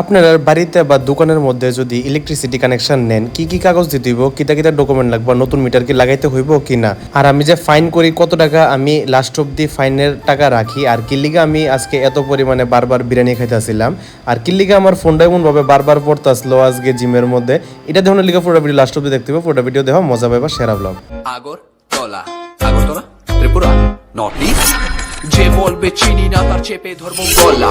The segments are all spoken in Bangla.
আপনারা বাড়িতে বা দোকানের মধ্যে যদি ইলেকট্রিসিটি কানেকশন নেন, কি কি কাগজ দিতে হইব? কিতা কিতা ডকুমেন্ট লাগবে? নতুন মিটার কি লাগাইতে হইব কি না? আর আমি যে ফাইন করি, কত টাকা আমি লাস্ট অব্দি ফাইনের টাকা রাখি? আর কিল্লিগা আমি আজকে এত পরিমাণে বারবার বিরিয়ানি খাইতেছিলাম? আর কিল্লিগা আমার ফোনটা এমন ভাবে বারবার পড়তে আসলো আজকে জিমের মধ্যে? এটা দেখুন লিখা পুরো ভিডিও লাস্ট অব্দি দেখতে হবে পুরো ভিডিও দেখো মজা পাইবা, সেরা blog Agartala. Agartala? Tripura? North east যে বলবে চিনি না, তার চেপে ধরবো গলা।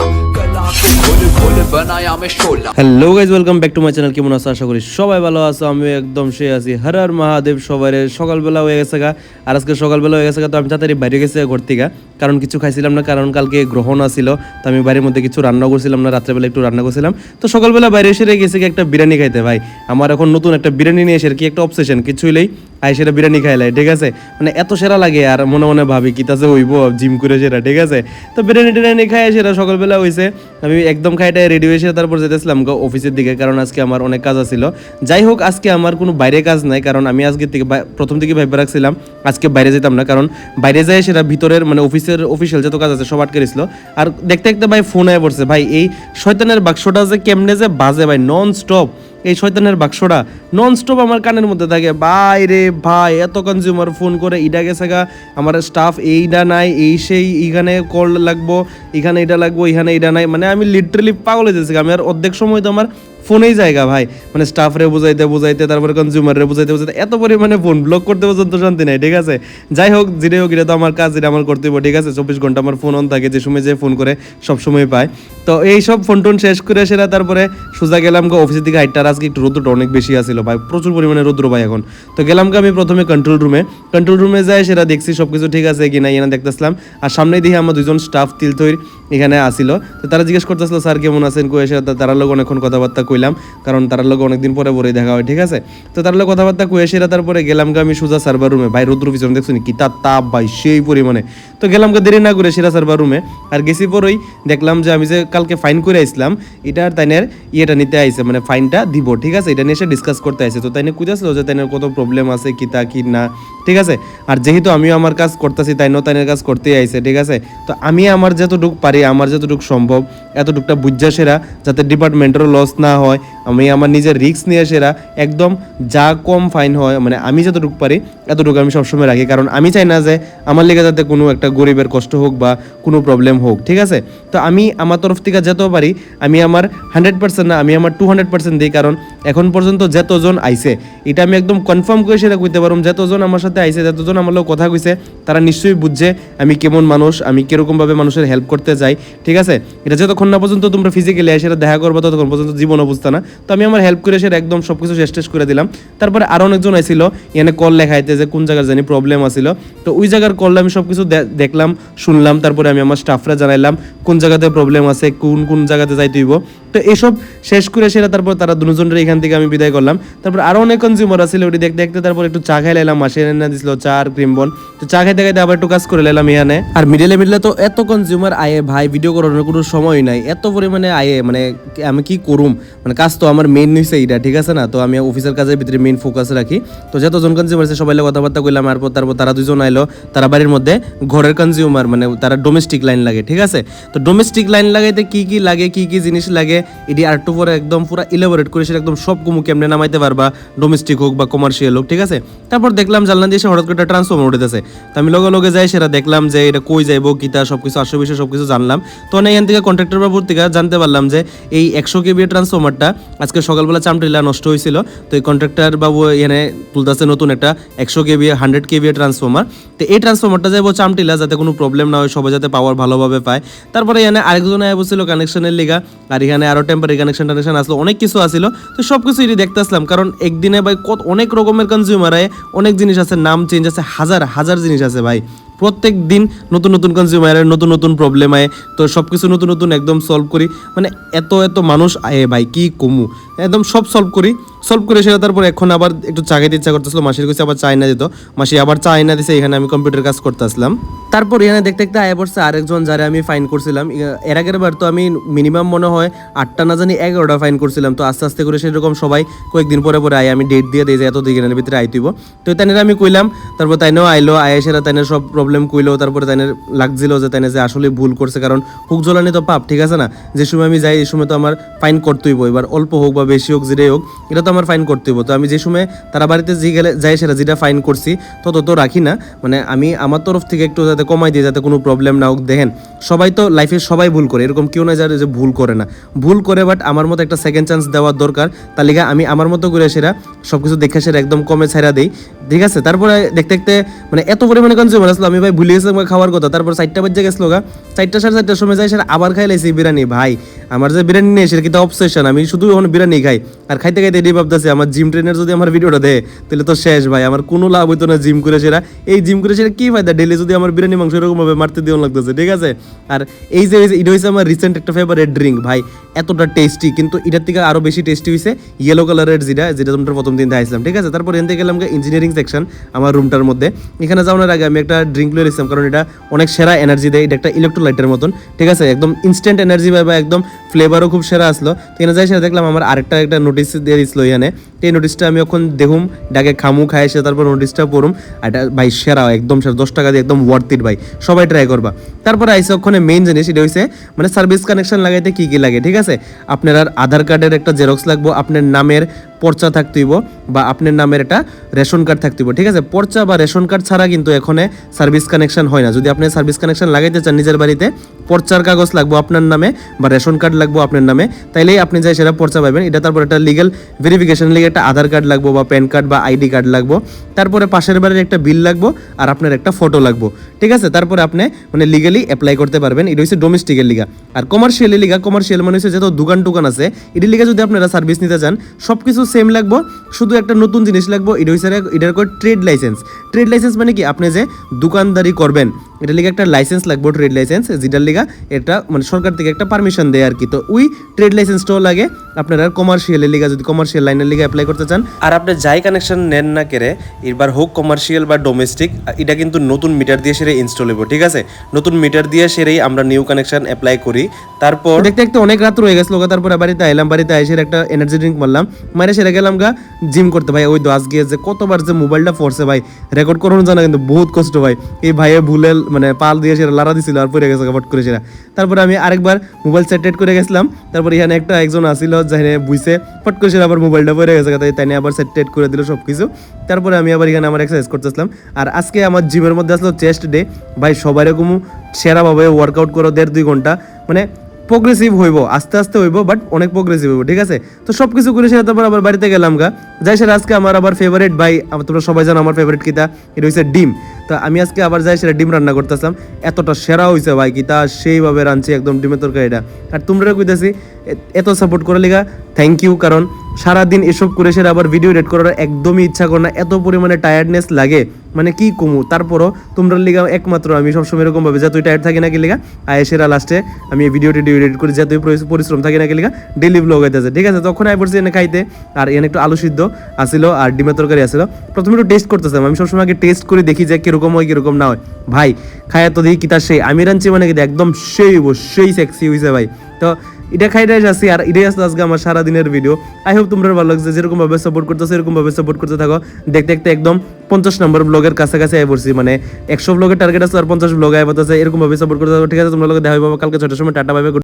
Hello guys welcome back to my channel কেমন আছো? আশা করি সবাই ভালো আছো। আমি একদম সে আছি। হর মহাদেব সবাই সকালবেলা হয়ে গেছে গা। আর আজকে সকালবেলা হয়ে গেছে গা, তো আমি তাড়াতাড়ি বাইরে গেছি ঘর থেকে। কারণ কিছু খাইছিলাম না, কারণ কালকে গ্রহণ আসিল তো আমি বাড়ির মধ্যে কিছু রান্না করছিলাম না, রাত্রেবেলা একটু রান্না করছিলাম। তো সকালবেলা বাইরে এসে গেছে একটা বিরিয়ানি খাইতে, ভাই। আমার এখন নতুন একটা বিরিয়ানি নিয়ে এসে কি একটা অপসেশন কিছু হইলেই আই সেটা বিরিয়ানি খাইলাই ঠিক আছে? মানে এত সেরা লাগে আর মনে মনে ভাবি কি তাছে হইব, জিম করে সেটা ঠিক আছে? তো বিরিয়ানি টিরিয়ানি খাই সেটা সকালবেলা হয়েছে আমি একদম খাইটাই রেডি হয়েছে তারপর যেতেছিলাম গো অফিসের দিকে, কারণ আজকে আমার অনেক কাজ আছিল। যাই হোক, আজকে আমার কোনো বাইরে কাজ নাই, কারণ আমি আজকে থেকে প্রথম থেকে ভেবে রাখছিলাম, আজকে বাইরে যেতাম না, কারণ বাইরে যাই সেটা ভিতরের মানে অফিসের অফিসিয়াল যত কাজ আছে সব আটকে দিছিল আর দেখতে দেখতে ভাই ফোন আয় পড়ছে, ভাই এই শয়তানের বাক্সটা যে কেমনে যে বাজে ভাই নন স্টপ এই শয়তানের বাক্সটা নন স্টপ আমার কানের মধ্যে থাকে। ভাই রে ভাই, এত কনজিউমার ফোন করে ইডা গেছে গা। আমার স্টাফ এইটা নাই, এই সেই এখানে কল লাগবো, এখানে এটা লাগবো, এখানে এটা নাই। মানে আমি লিটারেলি পাগল হয়ে যাচ্ছি আমি আর অর্ধেক সময় তো আমার ফোনেই জায়গা, ভাই। মানে স্টাফরে বুঝাইতে বুঝাইতে, তারপরে কনজিউমারে বুঝাইতে বুঝাইতে এত পরিমাণে ফোন ব্লক করতে পর্যন্ত শান্তি নাই, ঠিক আছে? যাই হোক, যেটাই হোক, এটা তো আমার কাজ, এটা আমার করতে হবে ঠিক আছে? চব্বিশ ঘণ্টা আমার ফোন অন থাকে, যে সময় যে ফোন করে, সব সময় পায়। তো এই সব ফোন টোন শেষ করে সেটা তারপরে সোজা গেলাম অফিসের দিকে হাইটটার আজকে একটু রোদ্রটা অনেক বেশি আসছিল ভাই। প্রচুর পরিমাণে রোদ্র, ভাই, এখন। তো গেলাম আমি প্রথমে কন্ট্রোল রুমে কন্ট্রোল রুমে যাই সেটা দেখছি সব কিছু ঠিক আছে কিনা এখানে দেখতেছিলাম। আর সামনে দিয়ে আমার দুজন স্টাফ তিলথইর এখানে আসিল। তো তারা জিজ্ঞেস করতেছিল, স্যার, কেমন আছেন? কই এসে তা- তারার লোক অনেকক্ষণ কথাবার্তা কইলাম, কারণ তারার লোক অনেকদিন পরে পরে দেখা হয়, ঠিক আছে? তো তার লোক কথাবার্তা কয়ে সেরা তারপরে গেলাম আমি সোজা সার্ভার রুমে। ভাই রুদ্র পিছনে দেখছ কি তার তাপ ভাই, সেই পরিমাণে। তো গেলাম দেরি না করে সেরা সার্ভার রুমে। আর গেছি পরেই দেখলাম যে আমি যে কালকে ফাইন করে আইছিলাম এটার তাইনের ইয়েটা নিতে আইছে মানে ফাইনটা দিব, ঠিক আছে? এটা নিয়ে এসে ডিসকাস করতে আইছে। তো তাইনে কুইতেছিল যে তাইনের কত প্রবলেম আছে, কি তা, কি না, ঠিক আছে? আর যেহেতু আমিও আমার কাজ করতেছি, তাইনও তাইনের কাজ করতেই আইছে, ঠিক আছে? তো আমি আমার যতটুক পারি, আমার যতটুক সম্ভব এতটুকটা বুঝা সেরা যাতে ডিপার্টমেন্টেরও লস না হয়। আমি আমার নিজের রিস্ক নিয়ে সেরা, একদম যা কম ফাইন হয় মানে আমি যতটুকু পারি, এতটুকু আমি সবসময় রাখি। কারণ আমি চাই না যে আমার লেগে যাতে কোনো একটা গরিবের কষ্ট হোক বা কোনো প্রবলেম হোক, ঠিক আছে? তো আমি আমার তরফ থেকে যেতেও পারি, আমি আমার হান্ড্রেড পার্সেন্ট না, আমি আমার টু হান্ড্রেড পার্সেন্ট দিই। কারণ এখন পর্যন্ত যতজন আইছে, এটা আমি একদম কনফার্ম করে সেটা কইতে পারুম, যতজন আমার সাথে আইছে, যতজন আমার লোক কথা কইছে, তারা নিশ্চয়ই বুঝছে আমি কেমন মানুষ, আমি কীরকমভাবে মানুষের হেল্প করতে যাই, ঠিক আছে? এটা যতক্ষণ না পর্যন্ত তোমরা ফিজিক্যালি এসে দেখা করব, ততক্ষণ পর্যন্ত জীবন বুঝতে না। তো আমি আমার হেল্প করে সে একদম সব কিছু শেষ করে দিলাম। তারপরে আরও অনেকজন আইছিল এনে কল লেখাইতে যে কোন জায়গার জানি প্রবলেম আসছিল তো ওই জায়গার কল আমি সব কিছু দেখলাম, শুনলাম, তারপরে আমি আমার স্টাফরা জানাইলাম, কোন জায়গাতে প্রবলেম আছে, কোন কোন জায়গাতে যাইতে হইব। তো এসব শেষ করে সেটা তারপর তারা দুজনের এখান থেকে আমি বিদায় করলাম। তারপর আরও অনেক কনজিউমার আছিল ওটি দেখতে দেখতে তারপর একটু চা খাই লাইলাম মাসে এনে দিছিল চা আর ক্রিম বন তো চা খাইতে খাইতে আবার একটু কাজ করে লাইলাম এখানে। আর মিডলে মিডলে তো এত কনজিউমার আয়ে, ভাই ভিডিও করানোর কোনো সময় নাই। এত পরিমাণে আয়ে মানে আমি কি করুম? মানে কাজ তো আমার মেইন হইছে এটা ঠিক আছে না? তো আমি অফিসের কাজের ভিতরে মেইন ফোকাস রাখি। তো যতজন কনজিউমার আছে সবাই কথাবার্তা কইলাম আর তারপর তারা দুজন আইলো। তারা বাড়ির মধ্যে ঘরের কনজিউমার মানে তারা ডোমেস্টিক লাইন লাগে, ঠিক আছে? তো ডোমেস্টিক লাইন লাগাইতে কি কি লাগে, কি কি জিনিস লাগে? এটি আর একটু পরে একদম পুরো ইলাবোরেট করে সেটা একদম সব কুমু কেমনে নামাইতে পারবা ডোমেস্টিক হোক বা কমার্শিয়াল হোক, ঠিক আছে? তারপর দেখলাম জানলাম দিয়ে এসে হঠাৎ করে একটা ট্রান্সফর্মার উঠেছে তো আমি লগে লগে যাই সেটা দেখলাম যে এটা কই যাইবো কিতা সব কিছু আসো বিষয় সব কিছু জানলাম। তো অনেক এখান থেকে কন্ট্রাক্টর বাবুর থেকে জানতে পারলাম যে এই একশো কেবি ট্রান্সফর্মারটা আজকে সকালবেলা চামটিলা নষ্ট হয়েছিল তো এই কন্ট্রাক্টর বাবু এখানে তুলতেছে নতুন একটা একশো কেবি হান্ড্রেড কেবি ট্রান্সফর্মার তো এই ট্রান্সফর্মারটা যাইবো চামটিলা যাতে কোনো প্রবলেম না হয়, সবাই যাতে পাওয়ার ভালোভাবে পায়। তারপরে এখানে আরেকজন আয় বসছিল কানেকশনের লিগা, আর এখানে আরও টেম্পারি কানেকশন টানেকশন আসলো, অনেক কিছু আসছিল তো সব কিছু এটি দেখতে আসলাম কারণ একদিনে ভাই কত, অনেক রকমের কনজিউমার আয় অনেক জিনিস আছে, নাম চেঞ্জ আছে, হাজার হাজার জিনিস আছে ভাই। প্রত্যেক দিন নতুন নতুন কনজিউমারের নতুন নতুন প্রবলেম আয়, তো সব কিছু নতুন নতুন একদম সলভ করি। মানে এত এত মানুষ আয়ে ভাই, কি কমু? একদম সব সলভ করি। সলভ করে সেটা তারপর এখন আবার একটু চা খাইতে ইচ্ছা করতেছিল, মাসির কাছে আবার চা না দিত। মাসি আবার চা না দিছে, এখানে আমি কম্পিউটার কাজ করতে আসলাম তারপর এখানে দেখতে দেখতে আয়া পড়ছে আরেকজন যারা আমি ফাইন করছিলাম। এর আগের বার তো আমি মিনিমাম মনে হয় আটটা না জানি এগারোটা ফাইন করছিলাম। তো আস্তে আস্তে করে সেরকম সবাই কয়েকদিন পরে পরে আয় আমি ডেট দিয়ে দিই যে এত দিনের ভিতরে আইতিব তো তাইনের আমি কইলাম, তারপর তাইনেও আইলো, আয়া সেরা তাইনের সব প্রবলেম কইলো, তারপরে তাইনের লাগছিল যে তাইনে যে আসলে ভুল করছে, কারণ হুক জ্বলানি তো পাপ, ঠিক আছে না? যে সময় আমি যাই, এই সময় তো আমার ফাইন করতেই হইব। এবার অল্প হোক বা বেশি হোক, যেটাই হোক, এটা তো আমার ফাইন করতে হইব। তো আমি যে সময় তারা বাড়িতে যে গেলে, যাই সেটা যেটা ফাইন করছি, তত তো রাখি না। মানে আমি আমার তরফ থেকে একটু যাতে কমাই দিই যাতে কোনো প্রবলেম না হোক দেখেন। সবাই তো লাইফে সবাই ভুল করে, এরকম কেউ না যারা যে ভুল করে না। ভুল করে বাট আমার মতো একটা সেকেন্ড চান্স দেওয়ার দরকার। তার আমি আমার মতো করে সেরা সব কিছু দেখে সেটা একদম কমে ছাড়া দিই। ঠিক আছে? তারপরে দেখতে দেখতে মানে এত পরিমাণে কনজিউমার আসলো, আমি ভাই ভুলে গেছিলাম খাওয়ার কথা। তারপর চারটা বাজে গেছিল গা। চারটা সাড়ে চারটার সময় যাই সেটা আবার খাই লাইছি বিরিয়ানি। ভাই, আমার যে বিরিয়ানি নেই, সেটা কিন্তু অবসেশন আমি শুধু এখন বিরিয়ানি খাই। আর খাইতে খাইতে এটাই ভাবতেছি, আমার জিম ট্রেনের যদি আমার ভিডিওটা দেয় তাহলে তো শেষ ভাই। আমার কোনো লাভ হইতো না জিম করে সেটা এই জিম করে সেটা কি ফায়দা? ডেলি যদি আমার বিরিয়ানি মাংস এরকম ভাবে মারতে দিও লাগতেছে, ঠিক আছে? আর এই যে এটা হয়েছে আমার রিসেন্ট একটা ফেভারিট ড্রিঙ্ক ভাই। এতটা টেস্টি কিন্তু এটার থেকে আরও বেশি টেস্টি হয়েছে ইয়েলো কালারের যেটা যেটা তোমরা প্রথম দিন দেখাইছিলাম ঠিক আছে? তারপর এনতে গেলাম ইঞ্জিনিয়ারিং সেকশন আমার রুমটার মধ্যে। এখানে যাওয়ার আগে আমি একটা ড্রিঙ্ক লয়ে নিয়েছিলাম কারণ এটা অনেক সেরা এনার্জি দেয়, এটা একটা ইলেকট্রোলাইটের মতন, ঠিক আছে? একদম ইনস্ট্যান্ট এনার্জি বা একদম ফ্লেভারও খুব সেরা আসলো। এখানে যাই সেটা দেখলাম আমার আরেকটা একটা নোটিস দিয়ে দিছিল এখানে। এই নোটিসটা আমি এখন দেখুম, ডাকে খামু, খাই এসে তারপর নোটিসটা পড়ুম। এটা ভাই সেরা, একদম সেরা, দশ টাকা দিয়ে একদম ওয়ার্থ ইট ভাই, সবাই ট্রাই করবা। তারপরে আইসে ওখানে মেইন জিনিস, এটা হইছে মানে সার্ভিস কানেকশন লাগাইতে কি কি লাগে, ঠিক আছে? আপনার আর আধার কার্ডের একটা জেরক্স লাগবো আপনার নামের পর্চা থাকতেইব বা আপনার নামের একটা রেশন কার্ড থাকতেইব ঠিক আছে? পর্চা বা রেশন কার্ড ছাড়া কিন্তু এখানে সার্ভিস কানেকশন হয় না। যদি আপনি সার্ভিস কানেকশন লাগাইতে চান নিজের বাড়িতে, পর্চার কাগজ লাগবো আপনার নামে বা রেশন কার্ড লাগবো আপনার নামে, তাইলেই আপনি যাই সেটা পর্চা পাবেন এটা তারপর একটা লিগেল ভেরিফিকেশন লিগে একটা আধার কার্ড লাগবো বা প্যান কার্ড বা আইডি কার্ড লাগবো। তারপরে পাশের বাড়ির একটা বিল লাগবো আর আপনার একটা ফটো লাগবো, ঠিক আছে? তারপরে আপনি মানে লিগালি অ্যাপ্লাই করতে পারবেন। এটা হচ্ছে ডোমেস্টিকের লিগা। আর কমার্শিয়ালি লিগা কমার্শিয়াল মানে হচ্ছে যত দোকান টোকান আছে, এটির লিগা যদি আপনারা সার্ভিস নিতে চান সব কিছু সেম লাগবো। শুধু একটা নতুন জিনিস লাগবো, এটা হচ্ছে এটার করে ট্রেড লাইসেন্স ট্রেড লাইসেন্স মানে কি? আপনি যে দোকানদারি করবেন, এটা লিগে একটা লাইসেন্স লাগবে ট্রেড লাইসেন্স যেটার লিগা এটা মানে সরকার থেকে একটা পারমিশন দেয় আর কি তো ওই ট্রেড লাইসেন্সটাও লাগে। আপনারা কমার্শিয়ালের লিগা, যদি কমার্শিয়াল লাইনের লিগে অ্যাপ্লাই করতে চান। আর আপনি যাই কানেকশন নেন না কেরে এবার হোক কমার্শিয়াল বা ডোমেস্টিক এটা কিন্তু নতুন মিটার দিয়ে সেরে ইনস্টল হইব, ঠিক আছে? নতুন মিটার দিয়ে সেরেই আমরা নিউ কানেকশন অ্যাপ্লাই করি। তারপর দেখতে দেখতে অনেক রাত রয়ে গেছিল তারপরে বাড়িতে আইলাম, বাড়িতে এসে একটা এনার্জি ড্রিঙ্ক মারলাম। মারে সেরে গেলাম গা জিম করতে ভাই, ওই দশ আজকে যে কতবার যে মোবাইলটা পড়ছে ভাই রেকর্ড করানো জানা কিন্তু বহুত কষ্ট ভাই। এই ভাইয়ে ভুলে মানে পাল দিয়ে সেটা লারা দিছিল আর পড়ে গেছে ফট করে সেটা। তারপরে আমি আরেকবার মোবাইল সেট টেট করে গেছিলাম। তারপর এখানে একটা একজন আসিল যেখানে বুঝছে ফট করে সেটা আবার মোবাইলটা পড়ে গেছে, তাই তাই আবার সেট টেট করে দিল সব কিছু তারপরে আমি আবার এখানে আমার এক্সারসাইজ করতেছিলাম। আর আজকে আমার জিমের মধ্যে আসলো চেস্ট ডে ভাই সবাই এরকম সেরাভাবে ওয়ার্কআউট করো দেড় দুই ঘণ্টা। মানে প্রোগ্রেসিভ হইব, আস্তে আস্তে হইব বাট অনেক প্রোগ্রেসিভ হইব, ঠিক আছে? তো সব কিছু করে সেটা তারপর আবার বাড়িতে গেলাম গা। যাই সেটা আজকে আমার আবার ফেভারিট ভাই, আমার তোমরা সবাই জানো আমার ফেভারিট কিতা? এটা হচ্ছে ডিম। তো আমি আজকে আবার যাই সেটা ডিম রান্না করতেছিলাম। এতটা সেরা হয়েছে ভাই কিতা, সেইভাবে রাঁধছি একদম ডিমের তরকারিটা। আর তোমরা কইতেছি এত সাপোর্ট করে লিগা থ্যাংক ইউ কারণ সারাদিন এসব করে সেটা আবার ভিডিও এডিট করার একদমই ইচ্ছা করে না। এত পরিমাণে টায়ার্ডনেস লাগে। মানে কি কমু? তারপরও তোমরা লিগা একমাত্র আমি সবসময় এরকম ভাবে, যতই টায়ার্ড থাকি না কি লিগা, আয় সেরা লাস্টে আমি ভিডিও এডিট করি, যতই পরি- পরিশ্রম থাকি না কি লিগা ডেলি ব্লগ হইতেছে। ঠিক আছে? তখন আই পড়ছি এনে খাইতে, আর এনে একটু আলু সিদ্ধ আসিল আর ডিমের তরকারি আসিল প্রথমে একটু টেস্ট করতেছিলাম। আমি সবসময় আগে টেস্ট করে, দেখি যে কীরকম হয়, কীরকম না হয়। ভাই, খায় তো দেখি কিতা সেই। আমি রাঞ্চি মানে কি একদম সেই সেই সেক্সি হইছে ভাই। তো এটা খাই খাইটাই আসি আর এটাই আসতে আজকে আমার সারাদিনের ভিডিও আই হোপ তোমরা ভালো লাগছে, যেরকম ভাবে সাপোর্ট করতেছো, এরকম ভাবে সাপোর্ট করতে থাকো। দেখতে দেখতে একদম পঞ্চাশ নম্বর ব্লগের কাছাকাছি আয় পড়ছি মানে একশো ব্লগের টার্গেট আছে আর পঞ্চাশ ব্লগ আই বলতেছে এরকম ভাবে সাপোর্ট করতে থাকো। ঠিক আছে, তোমরা লোক দেখা হবে কালকে ছটার সময় টাটা পাবে